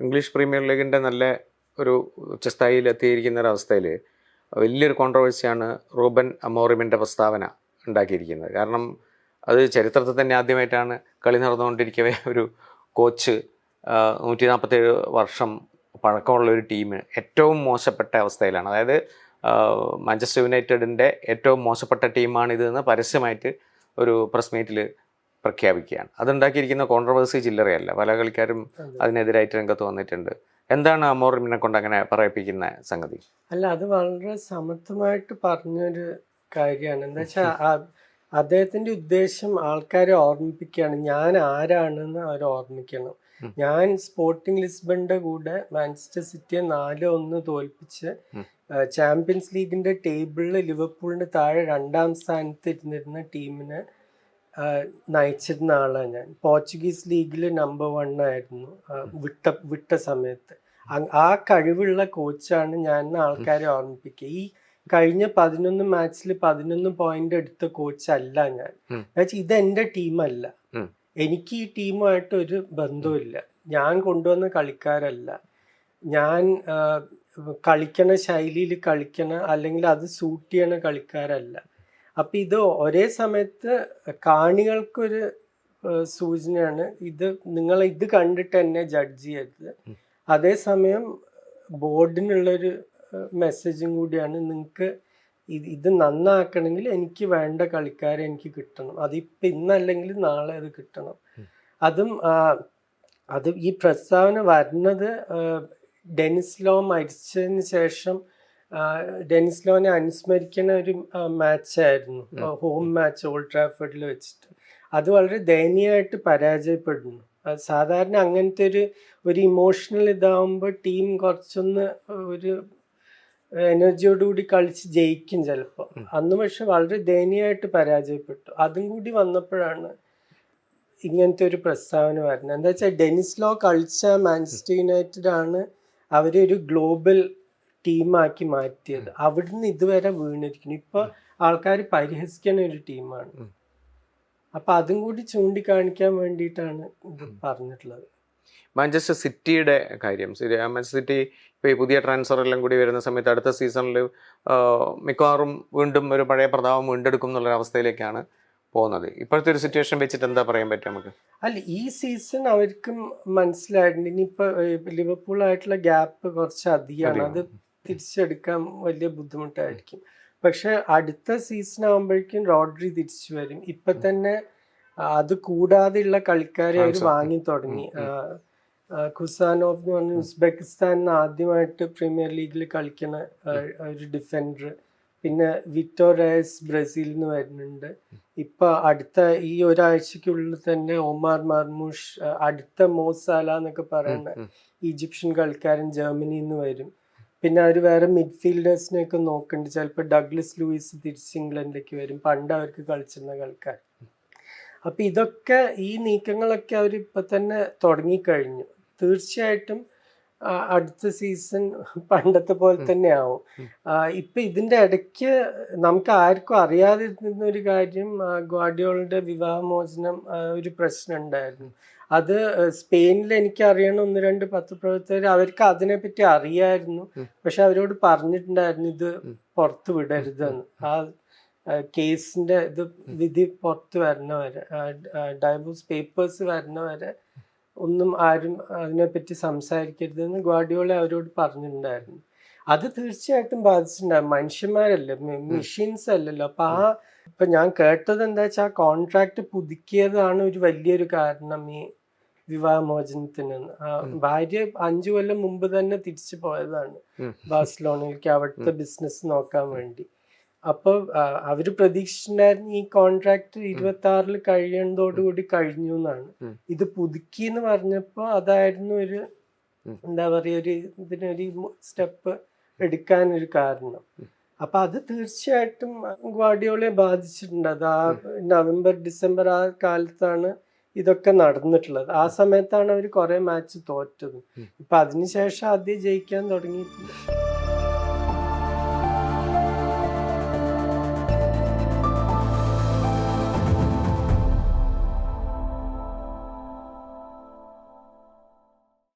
English premier ലീഗിന്റെ നല്ല ഒരു ഉച്ചസ്ഥായിയിൽ എത്തിയിരിക്കുന്ന ഒരവസ്ഥയിൽ വലിയൊരു കോൺട്രവേഴ്സിയാണ് റൂബൻ അമോറിമിന്റെ പ്രസ്താവന ഉണ്ടാക്കിയിരിക്കുന്നത്. കാരണം അത് ചരിത്രത്തിൽ തന്നെ ആദ്യമായിട്ടാണ് കളി നടന്നുകൊണ്ടിരിക്കവേ ഒരു കോച്ച് നൂറ്റി നാൽപ്പത്തേഴ് വർഷം പഴക്കമുള്ള ഒരു ടീം ഏറ്റവും മോശപ്പെട്ട അവസ്ഥയിലാണ്. അതായത് മാഞ്ചസ്റ്റർ യുണൈറ്റഡിന്റെ ഏറ്റവും മോശപ്പെട്ട ടീമാണ് ഇതെന്ന് പരസ്യമായിട്ട് ഒരു പ്രസ് മീറ്റിൽ പ്രഖ്യാപിക്കുകയാണ്. അതുണ്ടാക്കിയിരിക്കുന്ന കോൺട്രവേഴ്സി ചില്ലറയല്ല. പല കളിക്കാരും അതിനെതിരായിട്ട് രംഗത്ത് വന്നിട്ടുണ്ട്. എന്താണ് അമോറിമിനെ കൊണ്ട് അങ്ങനെ പറയിപ്പിക്കുന്ന സംഗതി? അല്ല അത് വളരെ സമർത്ഥമായിട്ട് പറഞ്ഞൊരു കാര്യമാണ്. എന്താ വെച്ചാൽ അദ്ദേഹത്തിന്റെ ഉദ്ദേശം ആൾക്കാരെ ഓർമ്മിപ്പിക്കുകയാണ്. ഞാൻ ആരാണെന്ന് അവർ ഓർമ്മിക്കണം. ഞാൻ സ്പോർട്ടിംഗ് ലിസ്ബണിന്റെ കൂടെ മാഞ്ചസ്റ്റർ സിറ്റിയെ നാല് ഒന്ന് തോൽപ്പിച്ച് ചാമ്പ്യൻസ് ലീഗിന്റെ ടേബിളിൽ ലിവർപൂളിന്റെ താഴെ രണ്ടാം സ്ഥാനത്ത് ഇരുന്നിരുന്ന ടീമിനെ നയിച്ചിരുന്ന ആളാണ് ഞാൻ. പോർച്ചുഗീസ് ലീഗിൽ നമ്പർ വൺ ആയിരുന്നു. വിട്ട വിട്ട സമയത്ത്. ആ കഴിവുള്ള കോച്ചാണ് ഞാൻ ആൾക്കാരെ ഓർമ്മിപ്പിക്കുക. ഈ കഴിഞ്ഞ പതിനൊന്ന് മാച്ചിൽ പതിനൊന്ന് പോയിന്റ് എടുത്ത കോച്ച് അല്ല ഞാൻ. ഇത് എന്റെ ടീമല്ല. എനിക്ക് ഈ ടീമുമായിട്ട് ഒരു ബന്ധമില്ല ഞാൻ കൊണ്ടുവന്ന കളിക്കാരല്ല. ഞാൻ കളിക്കണ ശൈലിയിൽ കളിക്കണ അല്ലെങ്കിൽ അത് സൂട്ട് ചെയ്യണ കളിക്കാരല്ല. അപ്പൊ ഇത് ഒരേ സമയത്ത് കാണികൾക്കൊരു സൂചനയാണ്. ഇത് നിങ്ങൾ ഇത് കണ്ടിട്ട് എന്നെ ജഡ്ജ് ചെയ്യരുത്. അതേസമയം ബോർഡിനുള്ളൊരു മെസ്സേജും കൂടിയാണ് നിങ്ങൾക്ക് ഇത് ഇത് നന്നാക്കണമെങ്കിൽ എനിക്ക് വേണ്ട കളിക്കാരെ എനിക്ക് കിട്ടണം. അതിപ്പോൾ ഇന്നല്ലെങ്കിൽ നാളെ അത് കിട്ടണം. അതും അത് ഈ പ്രസ്താവന വരുന്നത് ഡെനിസ് ലോ മരിച്ചതിന് ശേഷം ഡെനിസ് ലോനെ അനുസ്മരിക്കുന്ന ഒരു മാച്ചായിരുന്നു. ഹോം മാച്ച് ഓൾഡ് ട്രാഫേർഡിൽ വെച്ചിട്ട്. അത് വളരെ ദയനീയമായിട്ട് പരാജയപ്പെടുന്നു. സാധാരണ അങ്ങനത്തെ ഒരു ഒരു ഇമോഷണൽ ഇതാവുമ്പോൾ ടീം കുറച്ചൊന്ന് ഒരു എനർജിയോടുകൂടി കളിച്ച് ജയിക്കും ചിലപ്പോൾ അന്ന് പക്ഷെ വളരെ ദയനീയമായിട്ട് പരാജയപ്പെട്ടു. അതും കൂടി വന്നപ്പോഴാണ് ഇങ്ങനത്തെ ഒരു പ്രസ്താവന വരുന്നത്. എന്താ വെച്ചാൽ ഡെനിസ് ലോ കളിച്ച മാഞ്ചസ്റ്റർ യുണൈറ്റഡ് ആണ് അവരെ ഒരു ഗ്ലോബൽ ടീമാക്കി മാറ്റിയത്. അവിടുന്ന് ഇതുവരെ വീണിരിക്കുന്നു. ഇപ്പൊ ആൾക്കാർ പരിഹസിക്കുന്ന ഒരു ടീമാണ്. അപ്പൊ അതും കൂടി ചൂണ്ടിക്കാണിക്കാൻ വേണ്ടിയിട്ടാണ് ഇത് പറഞ്ഞിട്ടുള്ളത്. മാഞ്ചസ്റ്റർ സിറ്റിയുടെ കാര്യം. സിറ്റി- മാഞ്ചസ്റ്റർ സിറ്റി ഇപ്പോൾ ഈ പുതിയ ട്രാൻസ്ഫർ എല്ലാം കൂടി വരുന്ന സമയത്ത് അടുത്ത സീസണിൽ മിക്കവാറും വീണ്ടും ഒരു പഴയ പ്രതാപം വീണ്ടെടുക്കും എന്നുള്ള അവസ്ഥയിലേക്കാണ് പോകുന്നത്. ഇപ്പോഴത്തെ ഒരു സിറ്റുവേഷൻ വെച്ചിട്ട് എന്താ പറയാൻ പറ്റും നമുക്ക്? അല്ല ഈ സീസൺ അവർക്കും മനസ്സിലായിട്ടുണ്ട്. ഇനിയിപ്പോ ലിവർപൂൾ ആയിട്ടുള്ള ഗ്യാപ്പ് കുറച്ച് അധികമാണ് അത് തിരിച്ചെടുക്കാൻ വലിയ ബുദ്ധിമുട്ടായിരിക്കും. പക്ഷെ അടുത്ത സീസൺ ആകുമ്പോഴേക്കും റോഡ്രി തിരിച്ചു വരും. ഇപ്പൊ തന്നെ അത് കൂടാതെയുള്ള കളിക്കാരെ അവർ വാങ്ങി തുടങ്ങി. ഖുസാനോഫ് എന്ന് പറഞ്ഞ ഉസ്ബെക്കിസ്ഥാനിൽ ആദ്യമായിട്ട് പ്രീമിയർ ലീഗിൽ കളിക്കുന്ന ഒരു ഡിഫൻഡർ. പിന്നെ വിറ്റോ റേസ് ബ്രസീലിൽ നിന്ന് വരുന്നുണ്ട്. ഇപ്പൊ അടുത്ത ഈ ഒരാഴ്ചക്കുള്ളിൽ തന്നെ ഒമാർ മർമൂഷ് അടുത്ത മോസാല എന്നൊക്കെ പറയുന്ന ഈജിപ്ഷ്യൻ കളിക്കാരൻ ജർമ്മനിയിൽ നിന്ന് വരും. പിന്നെ അവർ വേറെ മിഡ്ഫീൽഡേഴ്സിനെ ഒക്കെ നോക്കുന്നുണ്ട് ചിലപ്പോൾ ഡഗ്ലിസ് ലൂയിസ് തിരിച്ച് ഇംഗ്ലണ്ടിലേക്ക് വരും. പണ്ട് അവർക്ക് കളിച്ചിരുന്ന കളിക്കാർ. അപ്പൊ ഇതൊക്കെ ഈ നീക്കങ്ങളൊക്കെ അവർ ഇപ്പൊ തന്നെ തുടങ്ങിക്കഴിഞ്ഞു. തീർച്ചയായിട്ടും അടുത്ത സീസൺ പണ്ടത്തെ പോലെ തന്നെ ആവും. ഇപ്പൊ ഇതിന്റെ ഇടയ്ക്ക് നമുക്ക് ആർക്കും അറിയാതിരുന്ന ഒരു കാര്യം ഗ്വാഡിയോളിന്റെ വിവാഹമോചനം ഒരു പ്രശ്നം ഉണ്ടായിരുന്നു. അത് സ്പെയിനിൽ എനിക്ക് അറിയണ ഒന്ന് രണ്ട് പത്രപ്രവർത്തകർ അവർക്ക് അതിനെപ്പറ്റി അറിയായിരുന്നു. പക്ഷെ അവരോട് പറഞ്ഞിട്ടുണ്ടായിരുന്നു ഇത് പുറത്തു വിടരുതെന്ന്. ആ കേസിന്റെ ഇത് വിധി പുറത്ത് വരണവരെ ഡൈവോഴ്സ് പേപ്പേഴ്സ് വരണവരെ ഒന്നും ആരും അതിനെപ്പറ്റി സംസാരിക്കരുതെന്ന് ഗ്വാഡിയോളെ അവരോട് പറഞ്ഞിട്ടുണ്ടായിരുന്നു. അത് തീർച്ചയായിട്ടും ബാധിച്ചിട്ടുണ്ടാകും മനുഷ്യന്മാരല്ലേ? മെഷീൻസ് അല്ലല്ലോ അപ്പൊ ആ ഇപ്പൊ ഞാൻ കേട്ടത് എന്താ വെച്ചാൽ ആ കോൺട്രാക്ട് പുതുക്കിയതാണ് ഒരു വലിയൊരു കാരണം ഈ വിവാഹമോചനത്തിന്. ഭാര്യ അഞ്ചു കൊല്ലം മുമ്പ് തന്നെ തിരിച്ചു പോയതാണ്. ബാഴ്സലോണയിലേക്ക് അവിടുത്തെ ബിസിനസ് നോക്കാൻ വേണ്ടി. അപ്പൊ അവർ പ്രതീക്ഷിച്ചിട്ടുണ്ടായിരുന്നു ഈ കോൺട്രാക്ട് ഇരുപത്തി ആറിൽ കഴിയുന്നതോടുകൂടി കഴിഞ്ഞു എന്നാണ് ഇത് പുതുക്കി എന്ന് പറഞ്ഞപ്പോ അതായിരുന്നു ഒരു എന്താ പറയാ ഒരു ഇതിനൊരു സ്റ്റെപ്പ് എടുക്കാൻ ഒരു കാരണം. അപ്പൊ അത് തീർച്ചയായിട്ടും ഗ്വാഡിയോളെ ബാധിച്ചിട്ടുണ്ട്. അത് ആ നവംബർ ഡിസംബർ ആ കാലത്താണ് ഇതൊക്കെ നടന്നിട്ടുള്ളത്. ആ സമയത്താണ് അവർ കുറെ മാച്ച് തോറ്റത്. ഇപ്പൊ അതിനുശേഷം ആദ്യം ജയിക്കാൻ തുടങ്ങിയിട്ടുണ്ട്.